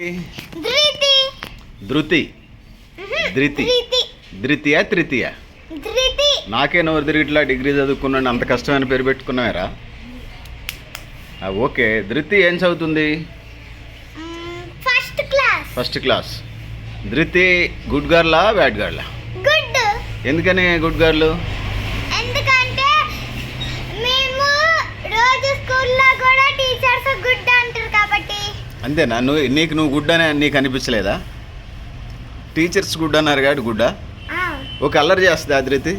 ధృతి. ధృతి. ధృతి. ధృతి. ధృతియా తృతీయ ధృతి. నాకే నోరు తిరిగిట్లా డిగ్రీ చదువుకున్నాను అంత కష్టమైన పేరు పెట్టుకున్నారా ఓకే. ధృతి ఏం చదువుతుంది? First class. First class. Dhruti good గర్లా bad గర్లా? గుడ్. ఎందుకని గుడ్ గర్ల్ ఎందుకంటే మేము రోజు స్కూల్లో కూడా టీచర్స్ గుడ్ అంటారు కాబట్టి అంతేనా? నువ్వు నీకు నువ్వు గుడ్ అని నీకు అనిపించలేదా? టీచర్స్ గుడ్ అన్నారు కాబట్టి గుడ్డా? ఒక అల్లరి చేస్తుందా ధృతి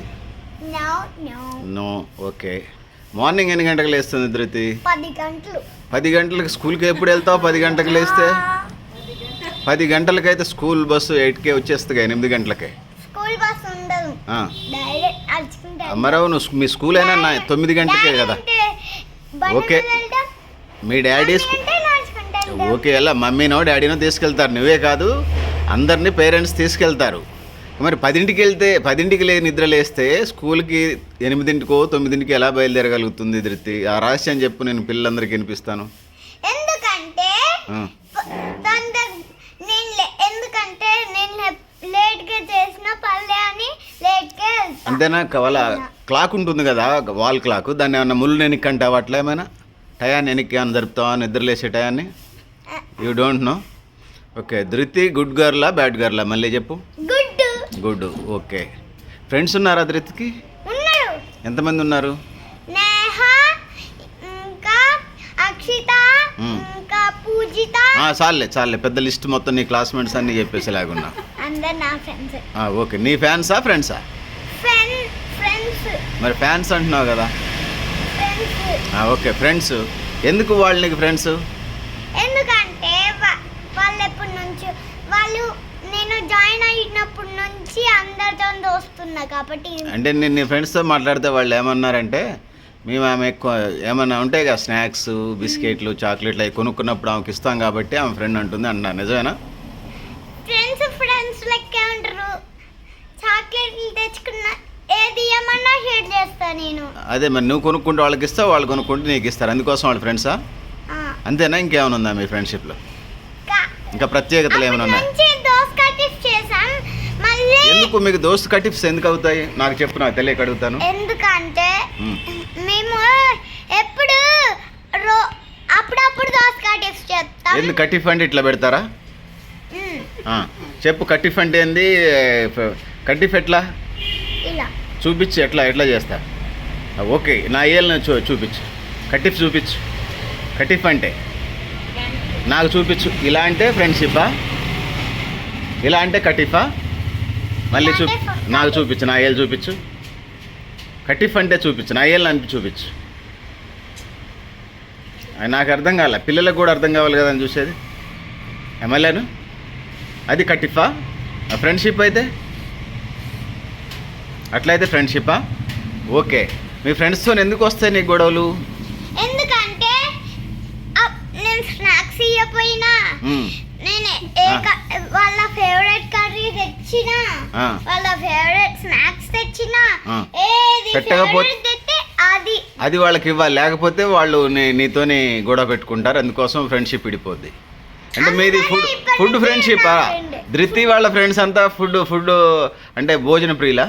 నో ఓకే. మార్నింగ్ ఎన్ని గంటలకు లేస్తుంది ధృతి పది గంటలు. పది గంటలకు స్కూల్కి ఎప్పుడు వెళ్తావు? పది గంటలకు లేస్తే? పది గంటలకైతే స్కూల్ బస్సు ఎయిట్కే వచ్చేస్తుంది ఎనిమిది గంటలకే. స్కూల్ మరో నువ్వు మీ స్కూల్ అయినా తొమ్మిది గంటలకే కదా? ఓకే. మీ డాడీ స్కూ ఓకే అలా మమ్మీనో డాడీనో తీసుకెళ్తారు. నువ్వే కాదు అందరినీ పేరెంట్స్ తీసుకెళ్తారు. మరి పదింటికి వెళ్తే పదింటికి లే నిద్ర లేస్తే స్కూల్కి ఎనిమిదింటికో తొమ్మిదింటికి ఎలా బయలుదేరగలుగుతుంది ధృతి? ఆ రహస్యం చెప్పు నేను పిల్లలందరికీ వినిపిస్తాను. ఎందుకంటే నేను చేసిన పల్లె అని అంతేనా? వాళ్ళ క్లాక్ ఉంటుంది కదా వాల్ క్లాక్. దాన్ని ఏమన్నా ముళ్ళు వెనక్కి అంటావా అట్లా ఏమైనా? టయాన్ని వెనక్కి ఏమైనా జరుపుతావా? నిద్రలేసే టయాన్ని? You don't know okay Dhruti good గర్లా bad గర్లా మళ్ళీ చెప్పు. గుడ్ గుడ్ ఓకే ఫ్రెండ్స్ ఉన్నారా ధృతికి ఎంతమంది ఉన్నారు? ఆ, చాలే చాలే. పెద్ద లిస్ట్ మొత్తం నీ క్లాస్మేట్స్ అన్ని ఫ్రెండ్స్ ఆ, ఓకే నీ ఫ్యాన్సా ఫ్రెండ్సా ఫ్రెండ్ ఫ్రెండ్స్ మరి ఫ్యాన్స్ అంటున్నావు కదా? ఓకే ఫ్రెండ్స్ ఎందుకు వాళ్ళు నీకు ఫ్రెండ్స్ ఎందుకంటే వా- వాళ్ళు ఎప్పటి నుంచి వాళ్ళు నేను జాయిన్ అయినప్పటి నుంచి అందరితో దోస్తున్నా కాబట్టి అంటే నేను నీ ఫ్రెండ్స్తో మాట్లాడితే వాళ్ళు ఏమన్నారంటే మేము ఆమె ఎక్కువ ఏమన్నా ఉంటాయి కదా స్నాక్స్ బిస్కెట్లు చాక్లెట్లు అవి కొనుక్కున్నప్పుడు ఆమెకి ఇస్తాం కాబట్టి ఆమె ఫ్రెండ్ అంటుంది అన్నా. నిజమేనా? ఫ్రెండ్స్ ఫ్రెండ్స్ లెక్కే ఉంటారు చాక్లెట్లు తెచ్చుకున్న ఏది ఏమన్నా షేర్ చేస్తా నేను. అదే మరి నువ్వు కొనుక్కుంటే వాళ్ళకి ఇస్తావు వాళ్ళు కొనుక్కుంటే నీకు ఇస్తారు. అందుకోసం వాళ్ళ ఫ్రెండ్సా? అంతేనా? ఇంకేమైనా ఉందా మీ ఫ్రెండ్షిప్లో? ఇంకా ప్రత్యేకతలు ఏమైనా ఉన్నాయి? ఎందుకు మీకు దోస్తు కటిప్స్ ఎందుకు అవుతాయి? నాకు చెప్పు నాకు తెలియక అడుగుతాను. ఎందుకంటే మ్మ్. ఎప్పుడు అప్పుడప్పుడు దోస్ కటిఫ్ చేస్తాం. ఎందుకు కటిఫ్ అంటే ఇట్లా పెడతారా? చెప్పు కటిఫ్ అంటే ఏంది? కటిఫ్ ఎట్లా? చూపించు ఎట్లా ఎట్లా చేస్తా. ఓకే నా ఏళ్ళని చూ చూపించు. కటిఫ్ చూపించు. కటిఫ్ అంటే? నాకు చూపించు. ఇలా అంటే ఫ్రెండ్షిప్పా? ఇలా అంటే కటిఫా? మళ్ళీ చూ నాకు చూపించు నా ఏళ్ళు చూపించు. కటిఫ్ అంటే చూపించు నా ఏళ్ళు అనిపి చూపించు. నాకు అర్థం కాలే. పిల్లలకు కూడా అర్థం కావాలి కదా అని చూసేది. ఎమ్మెల్యేను? అది కటిఫా? ఫ్రెండ్షిప్ అయితే? అట్లయితే ఫ్రెండ్షిప్పా? ఓకే. మీ ఫ్రెండ్స్తో ఎందుకు వస్తాయి నీకు గొడవలు ఎందుకంటే అప్- నేను మ్మ్. నేను ఏ వాళ్ళ ఫేవరెట్ కర్రీ తెచ్చినా. వాళ్ళ ఫేవరెట్ స్నాక్స్ తెచ్చినా. ఏది పెట్టకపోతే- అది అది వాళ్ళకి ఇవ్వాలి లేకపోతే వాళ్ళు నీతోని గొడవ పెట్టుకుంటారు అందుకోసం ఫ్రెండ్షిప్ విడిపోద్ది అంటే మీది ఫుడ్ ఫుడ్ friend. ధృతి వాళ్ళ ఫ్రెండ్స్ అంతా ఫుడ్ ఫుడ్ అంటే భోజన ప్రియుల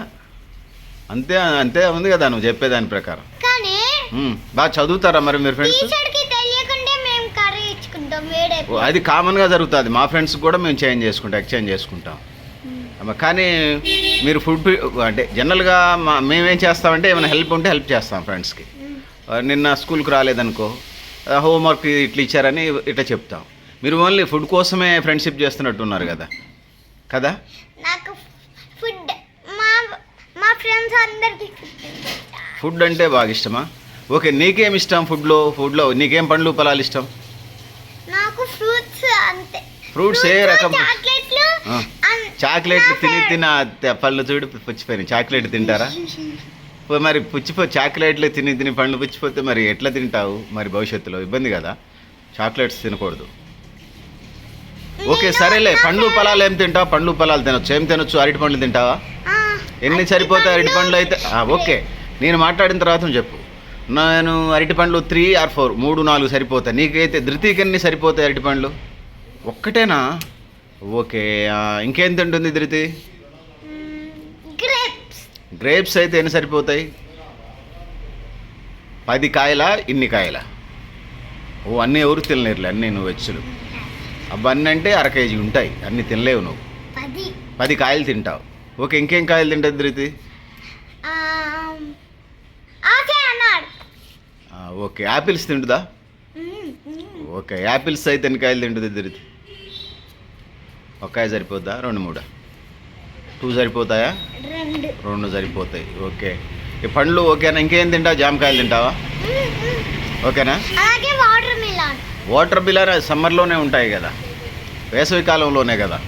అంతే అంతే ఉంది కదా నువ్వు చెప్పేదాని ప్రకారం. బాగా చదువుతారా మరి మీరు ఫ్రెండ్స్ టీచర్కి తెలియకుండా మేము కర్రీ ఇచ్చుకుంటాం వేడే ఓ, అది కామన్గా జరుగుతుంది. మా ఫ్రెండ్స్ కూడా మేము చేంజ్ చేసుకుంటాం ఎక్స్చేంజ్ చేసుకుంటాం. అమ్మ, కానీ మీరు ఫుడ్ అంటే జనరల్గా మా మేమేం చేస్తామంటే ఏమైనా హెల్ప్ ఉంటే హెల్ప్ చేస్తాం ఫ్రెండ్స్కి. నిన్న స్కూల్కి రాలేదనుకో హోంవర్క్ ఇట్లా ఇచ్చారని ఇట్లా చెప్తాం. మీరు ఓన్లీ ఫుడ్ కోసమే ఫ్రెండ్షిప్ చేస్తున్నట్టున్నారు కదా. కదా? నాకు ఫుడ్ మా మా ఫ్రెండ్స్ అందరికి ఫుడ్ అంటే బాగా ఇష్టమా? ఓకే నీకేం ఇష్టం ఫుడ్లో? ఫుడ్లో నీకేం పండ్లు పొలాలు ఇష్టం? Fruits ఏ రకం? చాక్లెట్లు తిని తిని పళ్ళు చూడు పుచ్చిపోయినాయి. చాక్లెట్ తింటారా? మరి పుచ్చిపో చాక్లెట్లు తిని తిని పండ్లు పుచ్చిపోతే మరి ఎట్లా తింటావు? మరి భవిష్యత్తులో? ఇబ్బంది కదా. చాక్లెట్స్ తినకూడదు. ఓకే సరేలే. పండ్లు పొలాలు ఏం తింటావు? పండ్లు పొలాలు తినొచ్చు. ఏం తినొచ్చు? అరటి పండ్లు తింటావా? ఎన్ని సరిపోతాయి అరటి పండ్లు అయితే? ఓకే. నేను మాట్లాడిన తర్వాత చెప్పు. నేను అరటి పండ్లు త్రీ ఆర్ ఫోర్. మూడు నాలుగు సరిపోతాయి. నీకైతే ధృతికి ఎన్ని సరిపోతాయి అరటి పండ్లు? ఒక్కటేనా? ఓకే ఇంకేం తింటుంది ధృతి? గ్రేప్స్. అయితే ఎన్ని సరిపోతాయి? పది కాయల ఇన్ని కాయల? ఓ అన్నీ ఎవరు తినలేరులే అన్నీ నువ్వు వెచ్చులు. అవన్నీ అంటే అర కేజీ ఉంటాయి అన్నీ తినలేవు నువ్వు. పది. కాయలు తింటావు. ఓకే ఇంకేం కాయలు తింటుంది ధృతి? ఓకే యాపిల్స్ తింటుందా. ఓకే యాపిల్స్ అయితే ఎన్ని కాయలు తింటుంది ధృతి? ఒక కాయ సరిపోద్దా? రెండు మూడా? టూ సరిపోతాయా? రెండు. సరిపోతాయి. ఓకే. ఈ పండ్లు ఓకేనా? ఇంకేం తింటావు? జామకాయలు తింటావా. ఓకేనా? Water melon. బిల్లర్ సమ్మర్లోనే ఉంటాయి కదా. వేసవి కాలంలోనే కదా.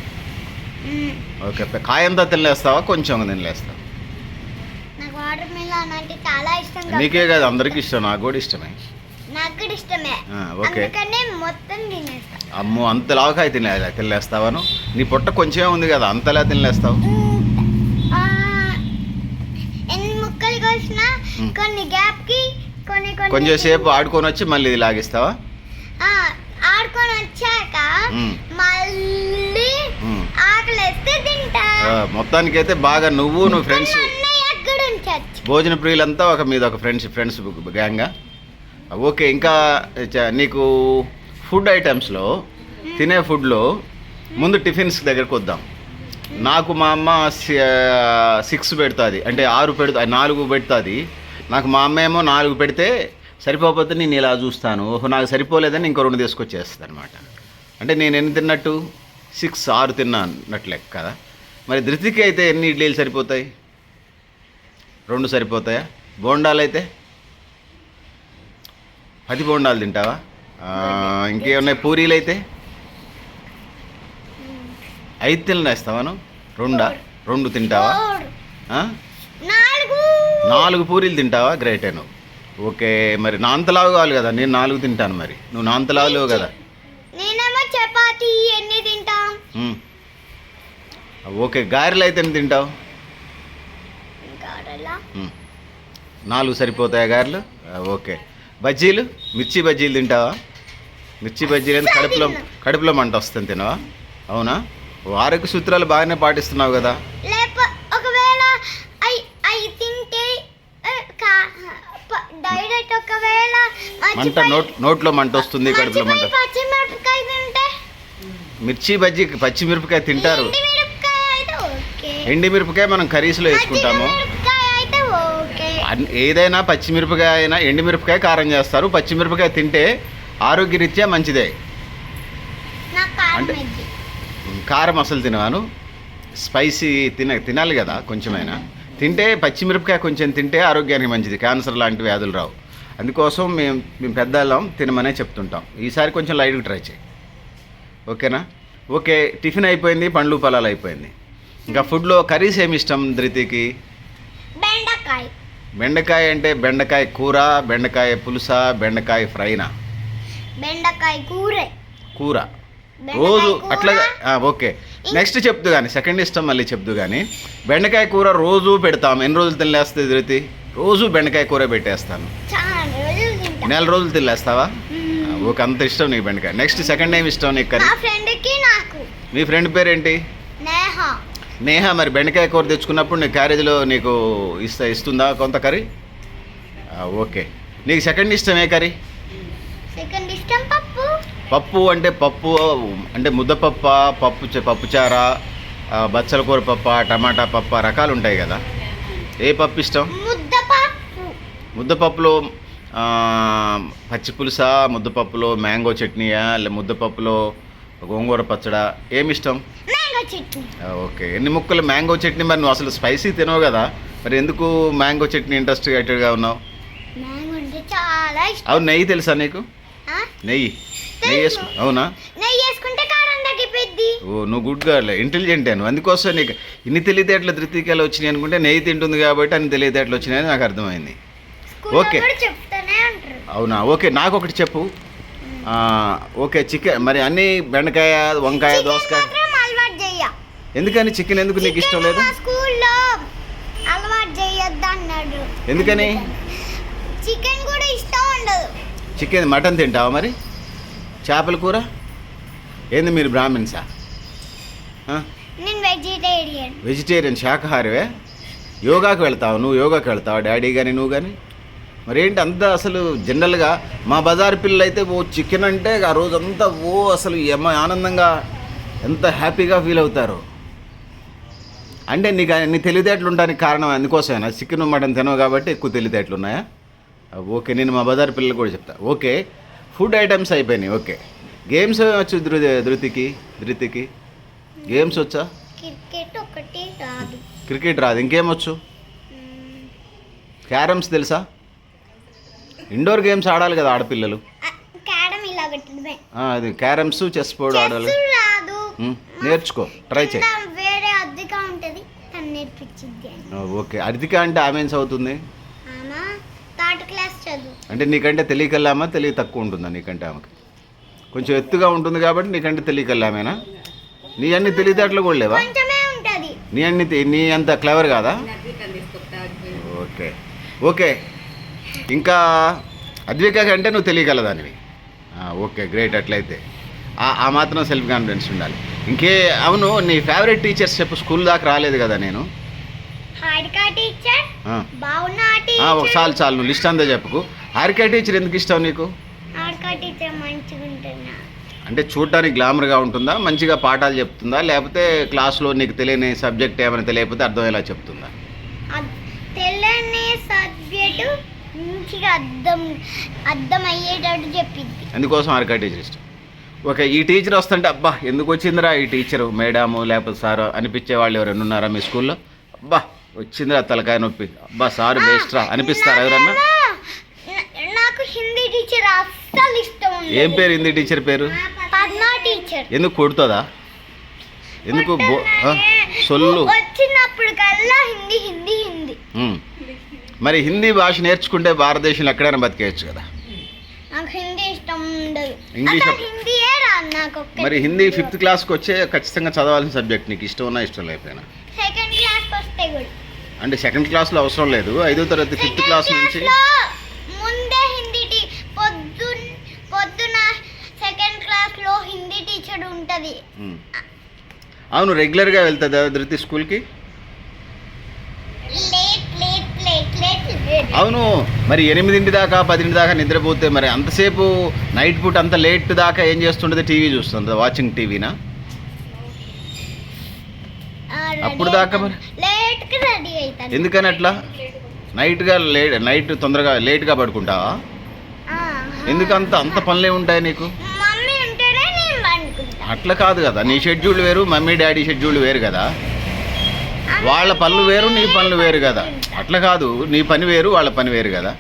ఓకే. కాయంతా తినలేస్తావా? కొంచెం తినలేస్తావా? నాకు కదా? అందరికీ ఇష్టం. నాకు కూడా ఇష్టమే. నాకు ఇష్టమే. ఓకే. మొత్తం తినేస్తా. అమ్మో అంత లావకాయ తినే తినలేస్తావాను నీ పొట్ట కొంచెమే ఉంది కదా అంతలా తినలేస్తావు ఇంత. ఆ, ఎన్ని ముక్కలు కోసినా మ్మ్. కొన్ని గ్యాప్కి కొన్ని కొన్ని కొంచెం సేపు ఆడుకొని వచ్చి మళ్ళీ ఇది లాగిస్తావా ఆడుకొని వచ్చాక. మళ్ళీ మ్మ్. ఆకలేస్తే తింటా ఆ, మొత్తానికైతే బాగా నువ్వు నువ్వు ఫ్రెండ్స్ భోజన ప్రియులంతా ఒక మీద ఒక ఫ్రెండ్స్ ఫ్రెండ్స్ గ్యాంగా ఓకే ఇంకా నీకు ఫుడ్ ఐటమ్స్లో తినే ఫుడ్లో ముందు టిఫిన్స్ దగ్గరకు వద్దాం. నాకు మా అమ్మ సిక్స్ పెడుతుంది. అంటే ఆరు పెడుతుంది నాలుగు పెడుతుంది. నాకు మా అమ్మ ఏమో నాలుగు పెడితే సరిపోకపోతే నేను ఇలా చూస్తాను. ఓహో నాకు సరిపోలేదని ఇంకో రెండు తీసుకొచ్చేస్తుంది అనమాట అంటే నేను ఎన్ని తిన్నట్టు? సిక్స్ ఆరు తిన్నాను లెక్క కదా. మరి ధృతికి అయితే ఎన్ని ఇడ్లీలు సరిపోతాయి? రెండు సరిపోతాయా? బోండాలు అయితే పది బోండాలు తింటావా? ఇంకేమున్నాయి పూరీలు అయితే ఐదు తినేస్తావా నువ్వు? రెండా? రెండు తింటావా? నాలుగు. పూరీలు తింటావా? గ్రేటే నువ్వు. ఓకే మరి నా అంతలావు కావాలి కదా నేను నాలుగు తింటాను మరి. నువ్వు నా అంతలావు లేవు కదా. నేనేమో చపాతి ఎన్ని తింటాం. ఉమ్. ఓకే గారెలు అయితే ఎన్ని తింటావు. నాలుగు సరిపోతాయా గారెలు? ఓకే. బజ్జీలు? మిర్చి బజ్జీలు తింటావా? మిర్చి బజ్జీలు కడుపులో కడుపులో మంట వస్తుంది తినవా? అవునా? ఆరోగ్య సూత్రాలు బాగానే పాటిస్తున్నావు కదా. ఒకవేళ డైరెక్ట్ ఒకవేళ మంట నోట్ నోట్లో మంట వస్తుంది కడుపులో మంట. మిర్చి బజ్జీ పచ్చిమిరపకాయ తింటారు. ఎండి మిరపకాయ మనం కర్రీస్లో వేసుకుంటాము. ఏదైనా పచ్చిమిరపకాయ అయినా ఎండుమిరపకాయ కారం చేస్తారు. పచ్చిమిరపకాయ తింటే ఆరోగ్యరీత్యా మంచిదే. అంటే-. కారం అసలు తినవాను. స్పైసీ తిన తినాలి కదా కొంచెమైనా. తింటే పచ్చిమిరపకాయ కొంచెం తింటే ఆరోగ్యానికి మంచిది. క్యాన్సర్ లాంటి వ్యాధులు రావు. అందుకోసం మేము మేము పెద్దవాళ్ళం తినమనే చెప్తుంటాం. ఈసారి కొంచెం లైట్గా ట్రై చేయి. ఓకేనా? ఓకే టిఫిన్ అయిపోయింది పండ్లు పొలాలు అయిపోయింది. ఇంకా ఫుడ్లో కర్రీస్ ఏమి ఇష్టం ధృతికి? బెండకాయ. బెండకాయ అంటే బెండకాయ కూర బెండకాయ పులుస బెండకాయ ఫ్రైనా? బెండకాయ కూరే. కూర. రోజు అట్లా ఓకే. నెక్స్ట్ చెప్దు కానీ సెకండ్ ఇష్టం మళ్ళీ చెప్దు కానీ బెండకాయ కూర రోజు పెడతాం. ఎన్ని రోజులు తినలేస్తుంది ధృతి? రోజు బెండకాయ కూర పెట్టేస్తాను. నెల రోజులు తినలేస్తావా? ఓకే అంత ఇష్టం నీకు బెండకాయ. నెక్స్ట్ సెకండ్ టైం ఇష్టం నీకు కర్రీ? నా ఫ్రెండ్కి నాకు. మీ ఫ్రెండ్ పేరేంటి? నేహ. నేహ మరి బెండకాయ కూర తెచ్చుకున్నప్పుడు నీ క్యారేజ్లో నీకు ఇస్తా ఇస్తుందా కొంత కర్రీ? ఓకే. నీకు సెకండ్ ఇష్టం ఏ కర్రీ? పప్పు అంటే పప్పు అంటే ముద్దపప్ప పప్పు చ- పప్పుచార బచ్చల కూర పప్ప టమాటా పప్ప రకాలు ఉంటాయి కదా. ఏ పప్పు ఇష్టం? ముద్ద పప్పు ముద్దపప్పులో ఆ, పచ్చి పులుసా ముద్దపప్పులో మ్యాంగో చట్నీయా లే ముద్దపప్పులో గోంగూర పచ్చడా ఏమి ఇష్టం? ఓకే. ఎన్ని ముక్కలు మ్యాంగో చట్నీ మరి నువ్వు అసలు స్పైసీ తినవు కదా. మరి ఎందుకు మ్యాంగో చట్నీ ఇంట్రెస్ట్ ఎటెడ్గా ఉన్నావు? అవును నెయ్యి తెలుసా నీకు? నెయ్యి. నెయ్యి వేసుకు అవునా? నెయ్యి వేసుకుంటే కారం తగ్గిపోద్ది ఓ నువ్వు గుడ్ గర్ల్ ఇంటెలిజెంట్ నువ్వు అందుకోసం నీకు ఇన్ని తెలివితేటలు ధృతికలు వచ్చినాయి అనుకుంటే నెయ్యి తింటుంది కాబట్టి అన్ని తెలివితేటలు వచ్చినాయని నాకు అర్థమైంది. ఓకే. అవునా? ఓకే నాకు ఒకటి చెప్పు ఓకే చికెన్ మరి అన్ని బెండకాయ వంకాయ దోసకాయ? ఎందుకని? చికెన్ ఎందుకు నీకు ఇష్టం లేదు? స్కూల్లో అలవాటు చేయొద్దు అన్నాడు. ఎందుకని? చికెన్ కూడా ఇష్టం ఉండదు. చికెన్ మటన్ తింటావా మరి? చేపల కూర? ఏంది మీరు బ్రాహ్మిన్సా? నేను వెజిటేరియన్. వెజిటేరియన్ శాకాహారివే యోగాకి వెళ్తావు నువ్వు యోగాకి వెళ్తావు? డాడీ కానీ నువ్వు కానీ మరి ఏంటి అంతా అసలు జనరల్గా మా బజార్ పిల్లలు అయితే ఓ చికెన్ అంటే ఆ రోజంతా ఓ అసలు ఎమ్మ ఆనందంగా ఎంత హ్యాపీగా ఫీల్ అవుతారు? అంటే నీకు నీ తెలివితేటలు ఉండడానికి కారణం అందుకోసమేనా? చికెన్ మటన్ తినవు కాబట్టి ఎక్కువ తెలివితేటలు ఉన్నాయా? ఓకే నేను మా బజార్ పిల్లలు కూడా చెప్తా. ఓకే ఫుడ్ ఐటమ్స్ అయిపోయినాయి ఓకే. గేమ్స్ వచ్చు ధృ ధృతికి ధృతికి గేమ్స్ వచ్చా? క్రికెట్ ఒకటి రాదు. క్రికెట్ రాదు ఇంకేమొచ్చు? క్యారమ్స్ తెలుసా? ఇండోర్ గేమ్స్ ఆడాలి కదా ఆడపిల్లలు. అది క్యారమ్స్ చెస్ బోర్డు ఆడాలి. నేర్చుకో ట్రై చేయి. ఇంకా ఓకే అర్థిక అంటే ఆమె ఏం చదువుతుంది? ఆమా థర్డ్ క్లాస్ చదువు. అంటే నీకంటే తెలియకల్లామా? తెలియ తక్కువ ఉంటుందా నీకంటే ఆమెకి? కొంచెం ఎత్తుగా ఉంటుంది కాబట్టి నీకంటే తెలియకల్లామేనా? నీ అన్ని తెలివితేటలు కూడా లేవా? కొంచెమే ఉంటది. నీ అన్ని తె- నీ అంత క్లవర్ కాదా? ఓకే. ఓకే. ఇంకా అద్విక కంటే నువ్వు తెలియగలదానివి. ఆ, ఓకే గ్రేట్. అట్లయితే ఆ- ఆ మాత్రం సెల్ఫ్ కాన్ఫిడెన్స్ ఉండాలి. ఇంకే అవును నీ ఫేవరెట్ టీచర్స్ చెప్పు స్కూల్ దాకా రాలేదు కదా నేను. హారికా టీచర్ ఆ. బాగున్నా ఆ, టీచర్ ఒక చాలు చాలు నువ్వు లిస్ట్ అంతా చెప్పుకు. హారికా టీచర్ ఎందుకు ఇష్టం నీకు? అంటే చూడటానికి గ్లామర్గా ఉంటుందా? మంచిగా పాఠాలు చెప్తుందా? లేకపోతే క్లాస్లో నీకు తెలియని సబ్జెక్ట్ ఏమైనా తెలియకపోతే అర్థమయ్యేలా చెప్తుందా? అద్- తెలియని సబ్జెక్టు మంచిగా అర్థం అర్థమయ్యేటట్టు చెప్పింది అందుకోసం హారికా టీచర్ ఇష్టం? ఓకే ఈ టీచర్ వస్తుంటే అబ్బా ఎందుకు వచ్చిందిరా ఈ టీచరు మేడము లేకపోతే సారు అనిపించే వాళ్ళు ఎవరైనా ఉన్నారా మీ స్కూల్లో? అబ్బా వచ్చిందిరా తలకాయ నొప్పి. అబ్బా సారు బెస్ట్రా. అనిపిస్తారా ఎవరన్నా? నాకు హిందీ టీచర్ అస్సలు ఇష్టం. ఏం పేరు హిందీ టీచర్ పేరు? పద్మా టీచర్. ఎందుకు కొడుతుందా? ఎందుకు? సొల్లు. వచ్చినప్పుడు కల్లా హిందీ హిందీ హిందీ. మరి హిందీ భాష నేర్చుకుంటే భారతదేశంలో ఎక్కడైనా బతికేయచ్చు కదా? నాకు హిందీ ఇష్టం ఉండదు. ఇంగ్లీష్ హిందీయే రాదు నాకు మరి హిందీ ఫిఫ్త్ క్లాస్కి వచ్చే ఖచ్చితంగా చదవాల్సిన సబ్జెక్ట్ నీకు ఇష్టం ఉన్నా ఇష్టం లేకపోయినా? సెకండ్ క్లాస్ వస్తే కూడా. అంటే సెకండ్ క్లాస్లో అవసరం లేదు. ఐదో తరగతి ఫిఫ్త్ క్లాస్ నుంచి ముందే హిందీ పొద్దున్ పొద్దున సెకండ్ క్లాస్లో హిందీ టీచర్ ఉంటది. అవును రెగ్యులర్గా వెళ్తుందా ధృతి స్కూల్కి అవును మరి ఎనిమిదింటి దాకా పదింటి దాకా నిద్రపోతే మరి అంతసేపు నైట్ పూట అంత లేట్ దాకా ఏం చేస్తుంటుంది టీవీ చూస్తుంది వాచింగ్ టీవీనా? అప్పుడు దాకా మరి? లేట్ ఎందుకని అట్లా? నైట్గా లే నైట్ తొందరగా లేట్గా పడుకుంటావా? ఎందుకు అంత అంత పనులే ఉంటాయి నీకు? అట్లా కాదు కదా నీ షెడ్యూల్ వేరు మమ్మీ డాడీ షెడ్యూల్ వేరు కదా. వాళ్ళ పనులు వేరు నీ పనులు వేరు కదా. అట్లా కాదు నీ పని వేరు వాళ్ళ పని వేరు కదా.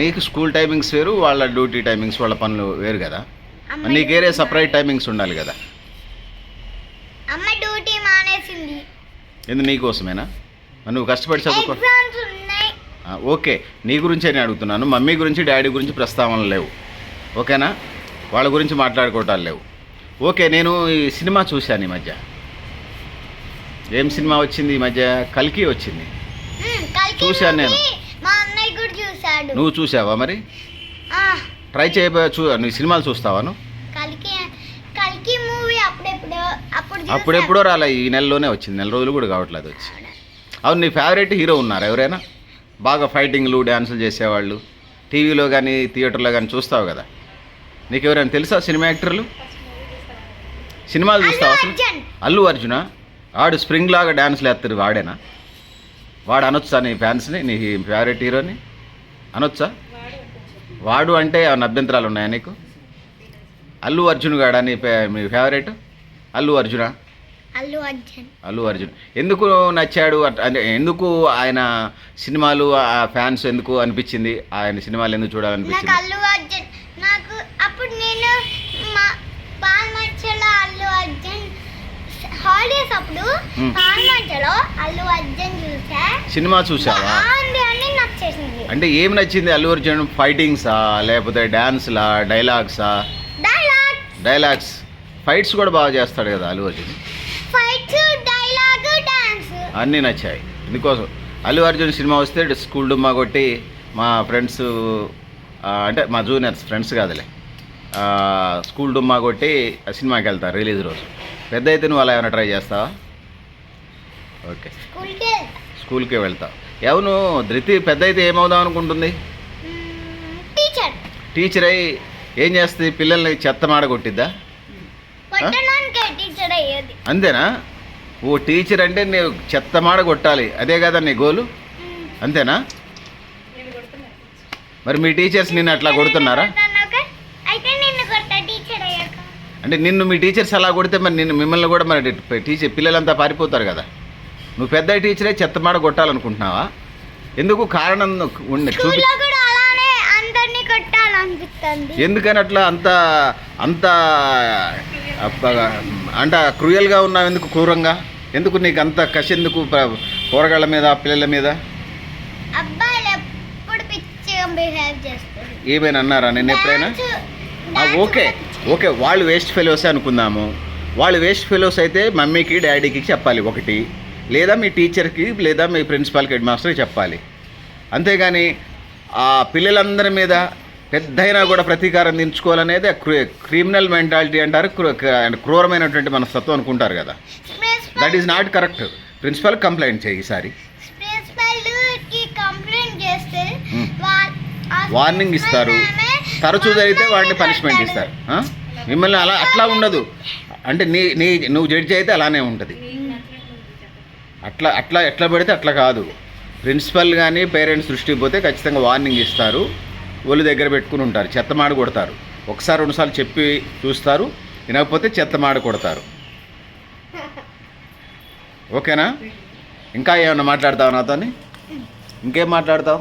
నీకు స్కూల్ టైమింగ్స్ వేరు వాళ్ళ డ్యూటీ టైమింగ్స్ వాళ్ళ పనులు వేరు కదా. నీకేరే సపరేట్ టైమింగ్స్ ఉండాలి కదా. అమ్మ డ్యూటీ మానేసింది. ఎందుకు నీకోసమేనా? నువ్వు కష్టపడి చదువుకో. ఓకే. నీ గురించే నేను అడుగుతున్నాను. మమ్మీ గురించి డాడీ గురించి ప్రస్తావనలు లేవు. ఓకేనా? వాళ్ళ గురించి మాట్లాడుకోవటాలు లేవు. ఓకే నేను ఈ సినిమా చూశాను ఈ మధ్య. ఏం సినిమా వచ్చింది ఈ మధ్య? కల్కి వచ్చింది. చూశాను నేను. నువ్వు చూసావా మరి? ట్రై చేయబోయే చూ నీ సినిమాలు చూస్తావా నువ్వు. అప్పుడెప్పుడో రాలే ఈ నెలలోనే వచ్చింది. నెల రోజులు కూడా కావట్లేదు వచ్చి. అవును నీ ఫేవరెట్ హీరో ఉన్నారు ఎవరైనా? బాగా ఫైటింగ్లు డ్యాన్సులు చేసేవాళ్ళు. టీవీలో కానీ థియేటర్లో కానీ చూస్తావు కదా? నీకు ఎవరైనా తెలుసా సినిమా యాక్టర్లు సినిమాలు చూస్తావా? అసలు అల్లు అర్జున? ఆడు స్ప్రింగ్ లాగా డ్యాన్స్లు వేస్తారు వాడేనా? వాడు అనొచ్చా నీ ఫ్యాన్స్ని నీ ఫేవరెట్ హీరోని అనొచ్చా? వాడు అంటే ఏమైనా అభ్యంతరాలు ఉన్నాయా నీకు? అల్లు అర్జున్ గాడా నీ ఫే- మీ ఫేవరెట్ అల్లు అర్జున? అల్లు అర్జున్. అల్లు అర్జున్. ఎందుకు నచ్చాడు అట్- ఎందుకు ఆయన సినిమాలు ఆ ఫ్యాన్స్ ఎందుకు అనిపించింది? ఆయన సినిమాలు ఎందుకు నాకు చూడాలనిపించింది అల్లు అర్జున్ నాకు అప్పుడు నేను మా అల్లు అర్జున్ హాలిడేస్ అప్పుడు Hmm. అల్లు అర్జున్ చూసా. సినిమా చూసావా? బాగుంది అని నచ్చేసింది అంటే ఏం నచ్చింది అల్లు అర్జున్? ఫైటింగ్సా లేకపోతే డ్యాన్స్లా డైలాగ్సా? Dialogue dialogues. ఫైట్స్ కూడా బాగా చేస్తాడు కదా అల్లు అర్జున్? అన్నీ నచ్చాయి. ఇందుకోసం అల్లు అర్జున్ సినిమా వస్తే స్కూల్ డుమ్మా కొట్టి మా ఫ్రెండ్స్ అంటే మా జూనియర్స్ ఫ్రెండ్స్ కాదులే. స్కూల్ డుమ్మా కొట్టి సినిమాకి వెళ్తారు రిలీజ్ రోజు. పెద్ద అయితే నువ్వు అలా ఏమైనా ట్రై చేస్తావా? ఓకే. స్కూల్కి వెళ్తా. స్కూల్కే వెళ్తావు ఎవను ధృతి పెద్ద అయితే ఏమవుదాం అనుకుంటుంది? టీచర్. టీచర్ అయి ఏం చేస్తుంది? పిల్లల్ని చెత్త మాడ కొట్టిద్దా? కొట్టడానికి టీచర్ అయ్యేది. అంతేనా? ఓ టీచర్ అంటే నీవు చెత్త మాడ కొట్టాలి. అదే కదా నీ గోలు? అంతేనా? మరి మీ టీచర్స్ నిన్ను అట్లా కొడుతున్నారా? అంటే నిన్ను మీ టీచర్స్ అలా కొడితే మరి నిన్ను మిమ్మల్ని కూడా మరి టీచర్ పిల్లలంతా పారిపోతారు కదా. నువ్వు పెద్ద టీచరే చెత్తమాడ కొట్టాలనుకుంటున్నావా? ఎందుకు కారణం ఉండి చూపి ఎందుకని అట్లా అంత అంత అంట క్రూయల్గా ఉన్నావు ఎందుకు క్రూరంగా? ఎందుకు నీకు అంత కసి ఎందుకు పోరగాళ్ళ మీద పిల్లల మీద? ఏమైనా అన్నారా నేను ఎప్పుడైనా? ఓకే. ఓకే వాళ్ళు వేస్ట్ ఫెలోస్ అనుకుందాము. వాళ్ళు వేస్ట్ ఫెలోస్ అయితే మమ్మీకి డాడీకి చెప్పాలి ఒకటి. లేదా మీ టీచర్కి లేదా మీ ప్రిన్సిపాల్కి హెడ్ మాస్టర్కి చెప్పాలి. అంతేగాని ఆ పిల్లలందరి మీద పెద్దయినా కూడా ప్రతీకారం దించుకోవాలనేది క్రిమినల్ మెంటాలిటీ అంటారు క్రూ- క్ర- క్రూరమైనటువంటి మనస్తత్వం అనుకుంటారు కదా. That is not correct principal complaint చేయి ఈసారి Hmm. వార్నింగ్ ఇస్తారు. తరచూ జరిగితే వాడిని పనిష్మెంట్ ఇస్తారు? మిమ్మల్ని అలా అట్లా ఉండదు. అంటే నీ నీ నువ్వు జడ్జి అయితే అలానే ఉంటుంది. అట్లా అట్లా ఎట్లా పడితే అట్లా కాదు. ప్రిన్సిపల్ కానీ పేరెంట్స్ దృష్టికి పోతే ఖచ్చితంగా వార్నింగ్ ఇస్తారు. ఒళ్ళు దగ్గర పెట్టుకుని ఉంటారు. చెత్తమాడ కొడతారు. ఒకసారి రెండుసార్లు చెప్పి చూస్తారు. వినకపోతే చెత్తమాడ కొడతారు. ఓకేనా? ఇంకా ఏమన్నా మాట్లాడతావు నాతో ఇంకేం మాట్లాడతావు?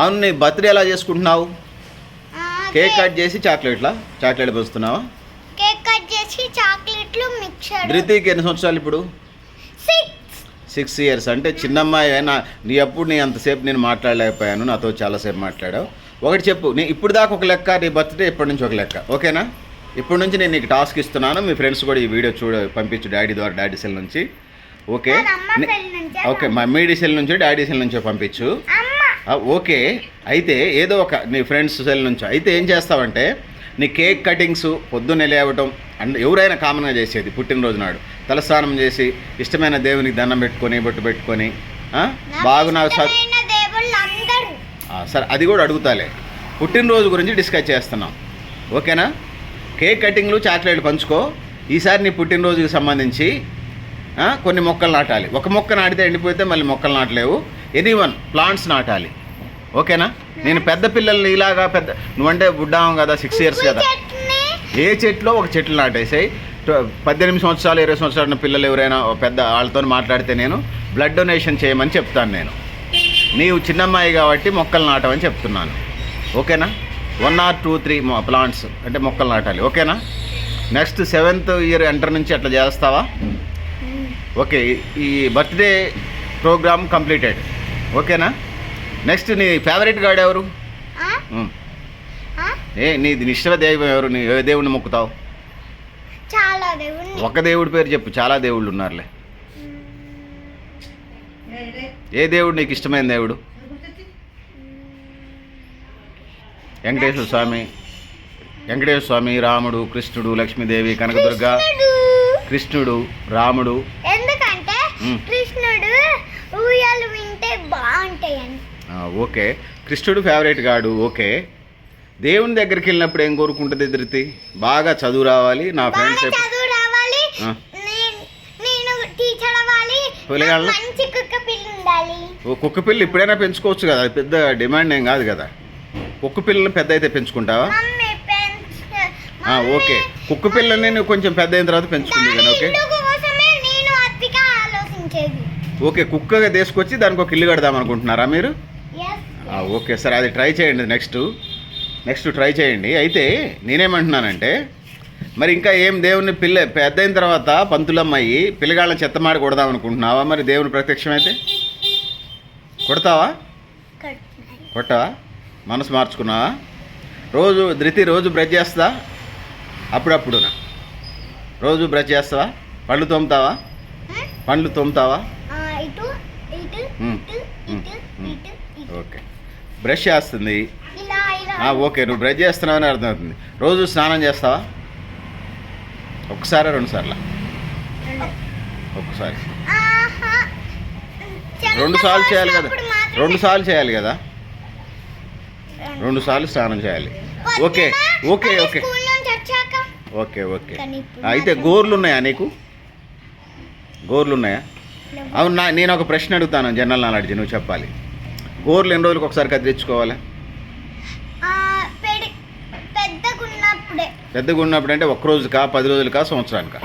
అవును నీ బర్త్డే ఎలా చేసుకుంటున్నావు? కేక్ కట్ చేసి చాక్లెట్లా? చాక్లెట్ పోస్తున్నావా? కేక్ కట్ చేసి చాక్లెట్లు ధృతికి ఎన్ని సంవత్సరాలు ఇప్పుడు? సిక్స్ ఇయర్స్ అంటే చిన్నమ్మాయి అయినా నీ అప్పుడు నీ అంతసేపు నేను మాట్లాడలేకపోయాను నాతో చాలాసేపు మాట్లాడావు. ఒకటి చెప్పు నీ ఇప్పుడు దాకా ఒక లెక్క నీ బర్త్డే ఇప్పటి నుంచి ఒక లెక్క? ఓకేనా? ఇప్పటి నుంచి నేను నీకు టాస్క్ ఇస్తున్నాను. మీ ఫ్రెండ్స్ కూడా ఈ వీడియో చూడ పంపించు డాడీ ద్వారా డాడీ సెల్ నుంచి. ఓకే? ఓకే మా మీడి సెల్ నుంచి డాడీ సెల్ నుంచి పంపించు. ఓకే. అయితే ఏదో ఒక నీ ఫ్రెండ్స్ సెల్ నుంచి. అయితే ఏం చేస్తావంటే నీ కేక్ కటింగ్స్ పొద్దున్నే లేవటం అండ్ ఎవరైనా కామన్గా చేసేది పుట్టినరోజు నాడు. తలస్నానం చేసి ఇష్టమైన దేవునికి దండం పెట్టుకొని బొట్టు పెట్టుకొని ఆ, బాగు నాకు చ- ఇష్టమైన దేవుళ్ళు అందరూ ఆ, సరే అది కూడా అడుగుతాలే. పుట్టినరోజు గురించి డిస్కస్ చేస్తున్నాం. ఓకేనా? కేక్ కటింగ్లు చాక్లెట్లు పంచుకో. ఈసారి నీ పుట్టినరోజుకి సంబంధించి కొన్ని మొక్కలు నాటాలి. ఒక మొక్క నాటితే ఎండిపోతే మళ్ళీ మొక్కలు నాటలేవు. ఎనీ వన్ ప్లాంట్స్ నాటాలి. ఓకేనా? నేను పెద్ద పిల్లల్ని ఇలాగా పెద్ద నువ్వంటే బుడ్డాం కదా సిక్స్ ఇయర్స్ కదా. ఏ చెట్లో ఒక చెట్లు నాటేసాయి. పద్దెనిమిది సంవత్సరాలు ఇరవై సంవత్సరాల ఉన్న పిల్లలు ఎవరైనా పెద్ద వాళ్ళతో మాట్లాడితే నేను బ్లడ్ డొనేషన్ చేయమని చెప్తాను నేను. నీవు చిన్నమ్మాయి కాబట్టి మొక్కలు నాటమని చెప్తున్నాను. ఓకేనా? One or two three plants అంటే మొక్కలు నాటాలి. ఓకేనా? నెక్స్ట్ సెవెంత్ ఇయర్ ఎంటర్ నుంచి అట్లా చేస్తావా? ఓకే ఈ- ఈ బర్త్డే ప్రోగ్రామ్ కంప్లీటెడ్ ఓకేనా? నెక్స్ట్ నీ ఫేవరెట్ గాడ్ ఎవరు. ఆ? ఏ నీ నీ ఇష్ట దైవం ఎవరు? నీ ఏ దేవుడిని మొక్కుతావు? చాలా ఒక దేవుడి పేరు చెప్పు చాలా దేవుళ్ళు ఉన్నారులే. ఏ దేవుడు నీకు ఇష్టమైన దేవుడు? వెంకటేశ్వర స్వామి వెంకటేశ్వర స్వామి రాముడు కృష్ణుడు లక్ష్మీదేవి కనకదుర్గ. కృష్ణుడు. రాముడు. ఎందుకంటే. కృష్ణుడు ఊయలు వింటే బాగుంటాయని. ఓకే. కృష్ణుడు ఫేవరెట్ గాడు ఓకే. దేవుని దగ్గరికి వెళ్ళినప్పుడు ఏం కోరుకుంటుంది ధృతి బాగా చదువు రావాలి నా ఫ్రెండ్స్ చదువు రావాలి. నేను టీచర్ అవ్వాలి మంచి కుక్క పిల్ల ఉండాలి. ఓ కుక్క పిల్ల ఇప్పుడైనా పెంచుకోవచ్చు కదా పెద్ద డిమాండ్ ఏం కాదు కదా. కుక్క పిల్లలు పెద్ద అయితే పెంచుకుంటావా ఓకే. కుక్క పిల్లల్ని నువ్వు కొంచెం పెద్ద అయిన తర్వాత పెంచుకుంది కానీ ఓకే? ఓకే కుక్కగా తీసుకొచ్చి దానికి ఒక ఇల్లు కడదాం అనుకుంటున్నారా మీరు? ఓకే సరే అది ట్రై చేయండి నెక్స్ట్. నెక్స్ట్ ట్రై చేయండి. అయితే నేనేమంటున్నానంటే మరి ఇంకా ఏం దేవుని పిల్ల పెద్ద అయిన తర్వాత పంతులమ్మాయి పిల్లగాళ్ళని చెత్తమాడి కొడదాం అనుకుంటున్నావా? మరి దేవుని ప్రత్యక్షమైతే? కొడతావా? కొట్టవా? మనసు మార్చుకున్నావా? రోజు ధృతి రోజు బ్రష్ చేస్తా అప్పుడప్పుడునా? రోజు బ్రష్ చేస్తావా? పండ్లు తోముతావా? పండ్లు తోముతావా? ఓకే. బ్రష్ చేస్తుంది. ఓకే నువ్వు బ్రష్ చేస్తున్నావని అర్థమవుతుంది. రోజు స్నానం చేస్తావా? ఒకసారి రెండు. సార్లు. చెమట రెండు సార్లు చేయాలి కదా. రెండు సార్లు చేయాలి కదా. రెండు సార్లు స్నానం చేయాలి. Okay okay okay. Okay okay. అయితే గోర్లు ఉన్నాయా నీకు? గోర్లు ఉన్నాయా అవును నా నేను ఒక ప్రశ్న అడుగుతాను జనరల్ నాలెడ్జ్ నువ్వు చెప్పాలి. గోర్లు ఎన్ని రోజులకు ఒకసారి కత్తిరించుకోవాలి పెద్దగా ఉన్నప్పుడే అంటే ఒక్క రోజుకా పది రోజులకా సంవత్సరానికా?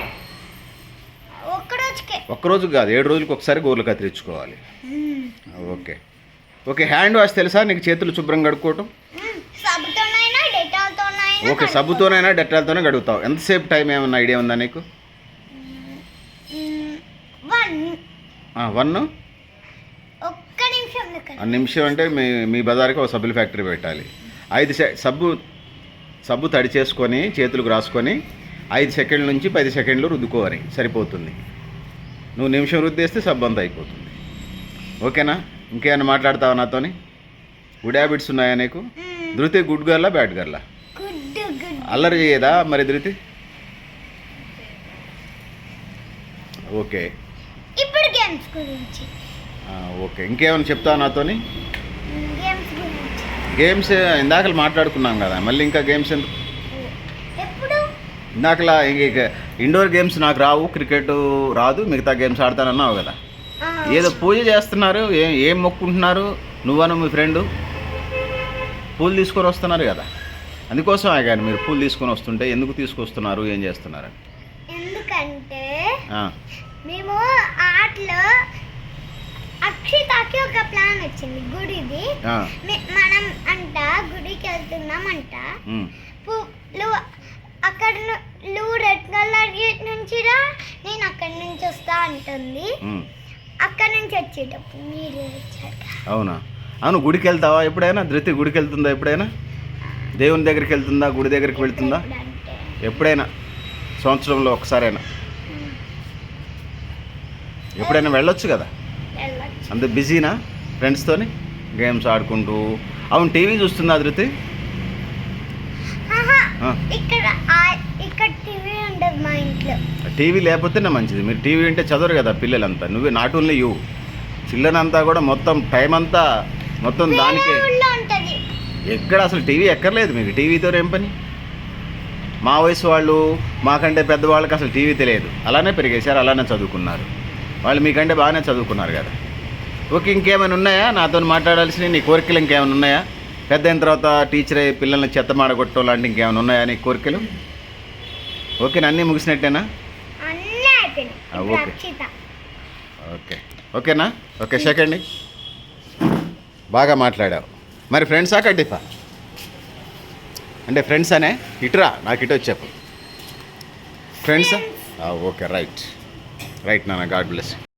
ఒక్క రోజుకి. కాదు ఏడు రోజులకు ఒకసారి గోర్లు కత్తిరించుకోవాలి ఓకే. ఓకే హ్యాండ్ వాష్ తెలుసా? నీకు చేతులు శుభ్రంగా కడుక్కోవటం? ఓకే సబ్బుతోనైనా డెట్టాలతోనే గడుగుతావు ఎంతసేపు టైం ఏమన్నా ఐడియా ఉందా నీకు? వన్. నిమిషం అంటే మీ మీ బజార్కి ఒక సబ్బుల ఫ్యాక్టరీ పెట్టాలి. ఐదు సె సబ్బు సబ్బు తడి చేసుకొని చేతులకు రాసుకొని ఐదు సెకండ్ల నుంచి పది సెకండ్లు రుద్దుకోవాలి. సరిపోతుంది. నువ్వు నిమిషం రుద్దేస్తే సబ్బు అంతా అయిపోతుంది. ఓకేనా? ఇంకేమైనా మాట్లాడతావా నాతోని? గుడ్ హ్యాబిట్స్ ఉన్నాయా నీకు? ధృతి గుడ్ గర్లా బ్యాడ్ గర్లా అల్లరి చేయదా మరి ధృతి? ఓకే. ఇప్పుడు గేమ్స్ గురించి. ఆ, ఓకే. ఇంకేమైనా చెప్తావా నాతోని? గేమ్స్ ఇందాకలు మాట్లాడుకున్నాం కదా. మళ్ళీ ఇంకా గేమ్స్ ఎందుకు ఇందాకలా ఇంక ఇండోర్ గేమ్స్ నాకు రావు క్రికెట్ రాదు మిగతా గేమ్స్ ఆడతానన్నావు కదా. ఏదో పూజ చేస్తున్నారు ఏం ఏం మొక్కుంటున్నారు నువ్వను మీ ఫ్రెండ్? పూలు తీసుకొని వస్తున్నారు కదా. అందుకోసం ఆగాను మీరు పూలు తీసుకొని వస్తుంటే ఎందుకు తీసుకొస్తున్నారు ఏం చేస్తున్నారు? ఎందుకంటే మేము ఆటలో అక్షితకి ఒక ప్లాన్ వచ్చింది గుడిది. మనం అంట గుడికి వెళ్తున్నామంట. పువ్వులు అక్కడ నువ్వు రెడ్ కలర్ గేట్ నుంచి రా నేను అక్కడి నుంచి వస్తా అంటుంది. అక్కడ నుంచి వచ్చేటప్పుడు మీరు అవునా? అవును గుడికి వెళ్తావా? ఎప్పుడైనా? ధృతి గుడికి వెళ్తుందా ఎప్పుడైనా? దేవుని దగ్గరికి వెళ్తుందా? గుడి దగ్గరికి వెళ్తుందా? ఎప్పుడైనా? సంవత్సరంలో ఒకసారైనా. ఎప్పుడైనా వెళ్ళొచ్చు కదా? అంత బిజీనా ఫ్రెండ్స్తోని గేమ్స్ ఆడుకుంటూ. అవును టీవీ చూస్తుందా ధృతి. ఇక్కడ ఇక్కడ టీవీ ఉండదు మా ఇంట్లో. టీవీ లేకపోతేనే మంచిది. మీరు టీవీ అంటే చదవరు కదా పిల్లలంతా. నువ్వే నాట్ ఓన్లీ యూ చిల్లనంతా కూడా మొత్తం టైం అంతా మొత్తం దానికే. ఎక్కడ అసలు టీవీ ఎక్కర్లేదు మీకు? టీవీతో ఏం పని? మా వయసు వాళ్ళు మాకంటే పెద్దవాళ్ళకి అసలు టీవీ తెలియదు. అలానే పెరిగేశారు అలానే చదువుకున్నారు. వాళ్ళు మీకంటే బాగానే చదువుకున్నారు కదా. ఓకే ఇంకేమైనా ఉన్నాయా? నాతో మాట్లాడాల్సినవి నీ కోరికలు ఇంకేమైనా ఉన్నాయా? పెద్ద అయిన తర్వాత టీచర్ అయ్యి పిల్లల్ని చెత్త మాడగొట్టడం లాంటి ఇంకేమైనా ఉన్నాయా నీ కోరికలు? ఓకే అన్నీ ముగిసినట్టేనా అన్నీ అయిపోయినాయి ఆ, ఇప్పుడు ఓకే. ఓకే. ఓకేనా? ఓకే సెకండ్ బాగా మాట్లాడావు. మరి ఫ్రెండ్సా కడ్డిఫా అంటే ఫ్రెండ్స్ అనే ఇటురా నాకు ఇటు వచ్చి చెప్పు ఫ్రెండ్సా ఓకే రైట్. రైట్ నాన్న గాడ్ బ్లెస్